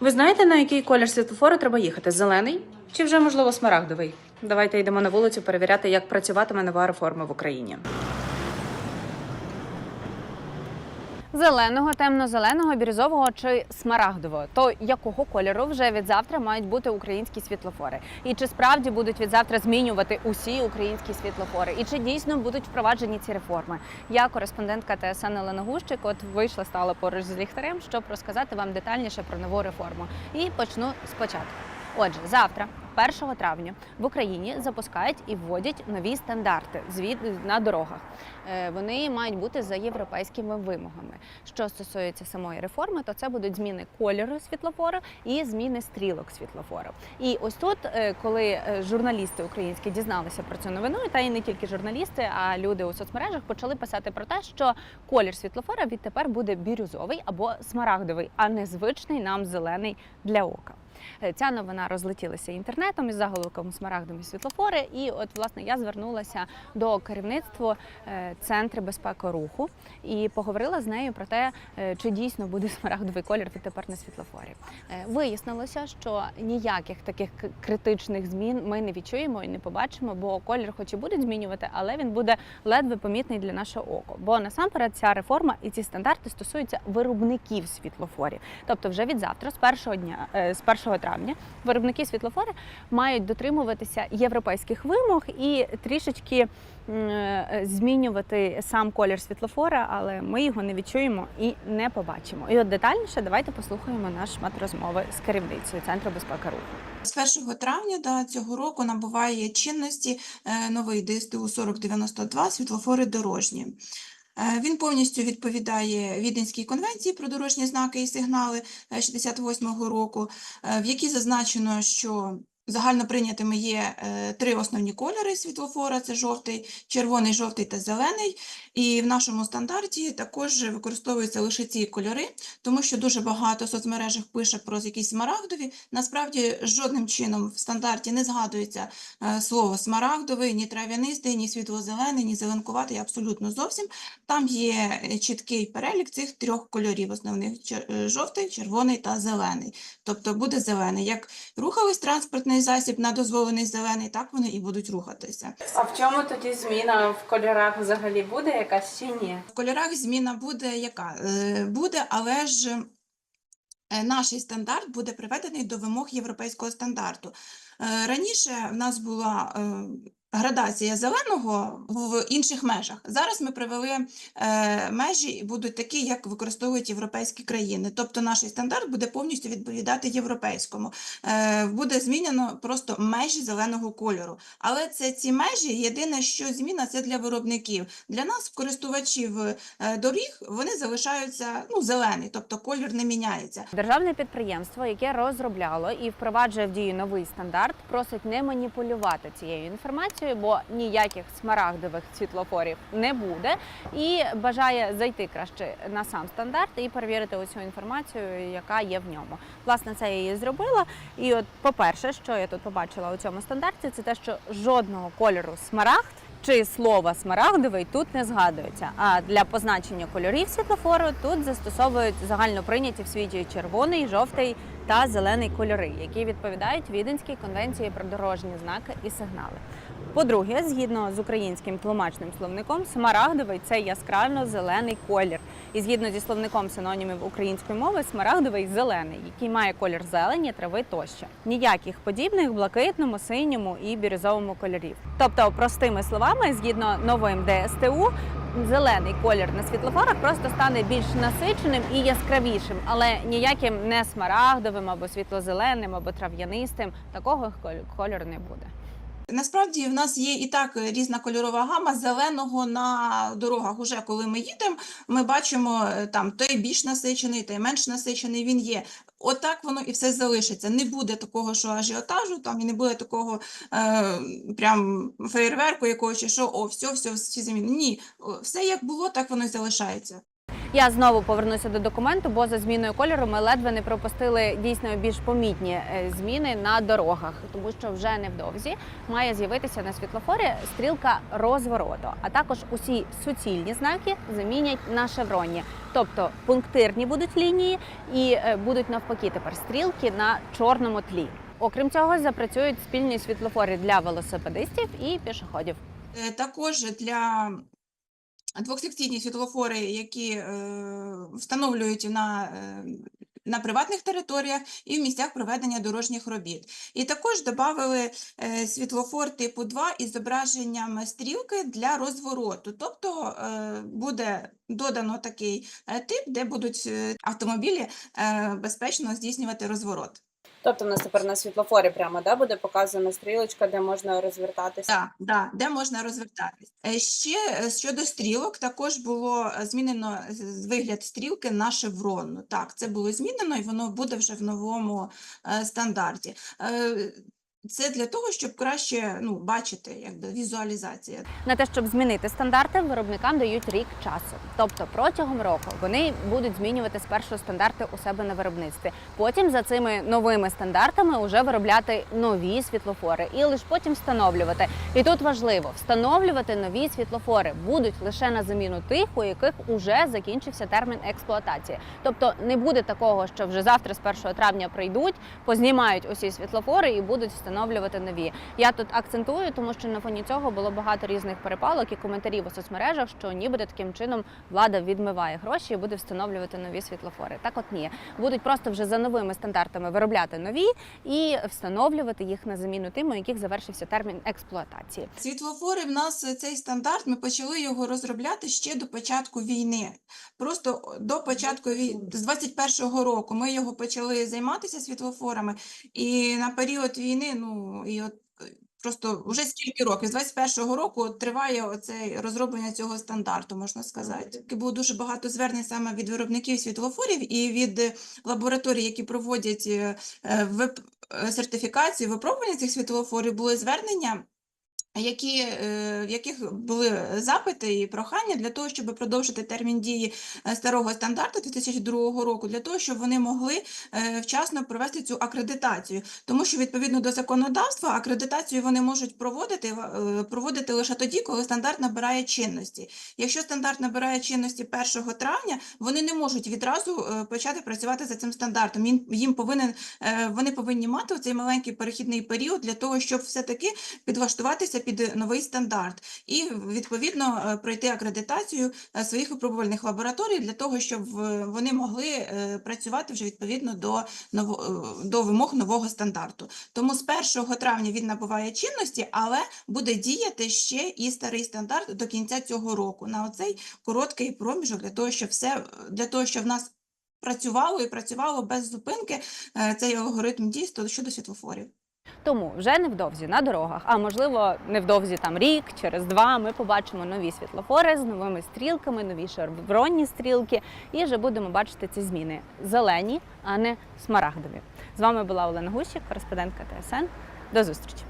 Ви знаєте, на який колір світлофору треба їхати? Зелений чи вже можливо смарагдовий? Давайте йдемо на вулицю перевіряти, як працюватиме нова реформа в Україні. Зеленого, темно-зеленого, бірюзового чи смарагдового. То якого кольору вже від завтра мають бути українські світлофори? І чи справді будуть від завтра змінювати усі українські світлофори? І чи дійсно будуть впроваджені ці реформи? Я кореспондентка ТСН Олена Гущик, от вийшла стала поруч з ліхтарем, щоб розказати вам детальніше про нову реформу. І почну спочатку. Отже, завтра, 1 травня, в Україні запускають і вводять нові стандарти звід на дорогах. Е, Вони мають бути за європейськими вимогами. Що стосується самої реформи, то це будуть зміни кольору світлофору і зміни стрілок світлофору. І ось тут, е, коли е, журналісти українські дізналися про цю новину, та й не тільки журналісти, а люди у соцмережах почали писати про те, що колір світлофора відтепер буде бірюзовий або смарагдовий, а не звичний нам зелений для ока. Е, Ця новина розлетілася інтернетом із заголовком смарагдові світлофори. І от власне я звернулася до керівництва е, центру безпеки руху і поговорила з нею про те, е, чи дійсно буде смарагдовий колір відтепер на світлофорі. Вияснилося, що ніяких таких критичних змін ми не відчуємо і не побачимо, бо колір, хоч і будуть змінювати, але він буде ледве помітний для нашого ока. Бо насамперед ця реформа і ці стандарти стосуються виробників світлофорів. Тобто, вже від завтра, з першого дня, з 1 травня, виробники світлофори мають дотримуватися європейських вимог і трішечки е, змінювати сам колір світлофора, але ми його не відчуємо і не побачимо. І от детальніше давайте послухаємо наш шмат розмови з керівницею центру безпеки руху. З 1 травня да, цього року набуває чинності е, новий ДСТУ 4092 світлофори дорожні. Е, Він повністю відповідає Віденській конвенції про дорожні знаки і сигнали 68-го року, е, в якій зазначено, що загально прийнятими є е, три основні кольори світлофора: це жовтий, червоний, жовтий та зелений. І в нашому стандарті також використовуються лише ці кольори, тому що дуже багато соцмережах пише про якісь смарагдові. Насправді жодним чином в стандарті не згадується е, слово смарагдовий, ні трав'янистий, ні світло-зелений, ні зеленкуватий, абсолютно зовсім. Там є е, чіткий перелік цих трьох кольорів основних: жовтий, червоний та зелений. Тобто буде зелений. Як рухались транспортний засіб на дозволений зелений, так вони і будуть рухатися. А в чому тоді зміна в кольорах взагалі буде якась чи ні? В кольорах зміна буде яка? Е, Буде, але ж е, наш стандарт буде приведений до вимог європейського стандарту. Е, Раніше в нас була градація зеленого в інших межах. Зараз ми привели е, межі будуть такі, як використовують європейські країни. Тобто наш стандарт буде повністю відповідати європейському. Е, Буде змінено просто межі зеленого кольору. Але це ці межі, єдине, що зміна це для виробників. Для нас, користувачів е, доріг, вони залишаються ну, зелені, тобто колір не міняється. Державне підприємство, яке розробляло і впроваджує в дію новий стандарт, просить не маніпулювати цією інформацією, бо ніяких смарагдових світлофорів не буде, і бажає зайти краще на сам стандарт і перевірити оцю інформацію, яка є в ньому. Власне, це я її зробила. І от, по-перше, що я тут побачила у цьому стандарті, це те, що жодного кольору смарагд. Чи слова смарагдовий тут не згадується. А для позначення кольорів світлофору тут застосовують загально прийняті в світі червоний, жовтий та зелений кольори, які відповідають Віденській конвенції про дорожні знаки і сигнали. По-друге, згідно з українським тлумачним словником, смарагдовий це яскраво зелений колір. І згідно зі словником синонімів української мови, смарагдовий зелений, який має колір зелені, трави тощо. Ніяких подібних блакитному, синьому і бірюзовому кольорів. Тобто, простими словами, згідно новим ДСТУ, зелений колір на світлофорах просто стане більш насиченим і яскравішим, але ніяким не смарагдовим або світло-зеленим, або трав'янистим такого коль- кольору не буде. Насправді в нас є і так різна кольорова гама зеленого на дорогах. Уже коли ми їдемо, ми бачимо е, там той більш насичений, той менш насичений. Він є. Отак воно і все залишиться. Не буде такого, що ажіотажу, там і не буде такого е, прям феєрверку якогось, що о, все, все, всі зміни. Ні, все як було, так воно і залишається. Я знову повернуся до документу, бо за зміною кольору ми ледве не пропустили дійсно більш помітні е, зміни на дорогах, тому що вже невдовзі має з'явитися на світлофорі стрілка розвороту, а також усі суцільні знаки замінять на шевронні. Тобто пунктирні будуть лінії і е, будуть навпаки тепер стрілки на чорному тлі. Окрім цього, запрацюють спільні світлофори для велосипедистів і пішоходів. Е, Також для двохсекційні світлофори, які е, встановлюють на, е, на приватних територіях і в місцях проведення дорожніх робіт. І також додали е, світлофор типу 2 із зображенням стрілки для розвороту. Тобто буде додано такий тип, де будуть автомобілі безпечно здійснювати розворот. Тобто в нас тепер на світлофорі прямо да, буде показана стрілочка, де можна розвертатися. Так, да, де можна розвертатись. Е, Ще е, щодо стрілок, також було е, змінено вигляд стрілки на шевронну. Так, це було змінено, і воно буде вже в новому стандарті. Це для того, щоб краще ну, бачити якби, візуалізація. На те, щоб змінити стандарти, виробникам дають рік часу. Тобто протягом року вони будуть змінювати спершу стандарти у себе на виробництві. Потім за цими новими стандартами вже виробляти нові світлофори і лише потім встановлювати. І тут важливо встановлювати нові світлофори будуть лише на заміну тих, у яких уже закінчився термін експлуатації. Тобто не буде такого, що вже завтра з 1 травня прийдуть, познімають усі світлофори і будуть встановлювати нові. Я тут акцентую, тому що на фоні цього було багато різних перепалок і коментарів у соцмережах, що нібито таким чином влада відмиває гроші і буде встановлювати нові світлофори. Так, от ні, будуть просто вже за новими стандартами виробляти нові і встановлювати їх на заміну тим, у яких завершився термін експлуатації. Світлофори в нас е, цей стандарт. Ми почали його розробляти ще до початку війни. Просто до початку війни з 21-го року ми його почали займатися світлофорами, і на період війни, ну і от. е, Просто вже скільки років, з 21-го року триває оце розроблення цього стандарту, можна сказати. Було дуже багато звернень саме від виробників світлофорів і від е, лабораторій, які проводять е, сертифікацію, випробування цих світлофорів, були звернення які, е, в яких були запити і прохання для того, щоб продовжити термін дії е, старого стандарту 2002 року, для того, щоб вони могли е, вчасно провести цю акредитацію. Тому що відповідно до законодавства акредитацію вони можуть проводити, проводити лише тоді, коли стандарт набирає чинності. Якщо стандарт набирає чинності 1 травня, вони не можуть відразу почати працювати за цим стандартом. Їм, їм повинен, вони повинні мати цей маленький перехідний період для того, щоб все-таки підлаштуватися під новий стандарт і відповідно е, пройти акредитацію е, своїх випробувальних лабораторій для того, щоб е, вони могли працювати вже відповідно до до вимог нового стандарту. Тому з 1 травня він набуває чинності, але буде діяти ще і старий стандарт до кінця цього року на оцей короткий проміжок для того, щоб все для того, щоб в нас працювало і працювало без зупинки цей алгоритм дій щодо світлофорів. Тому вже невдовзі на дорогах, а можливо невдовзі там рік, через два, ми побачимо нові світлофори з новими стрілками, нові шевронні стрілки, і вже будемо бачити ці зміни зелені, а не смарагдові. З вами була Олена Гущик, кореспондентка ТСН. До зустрічі.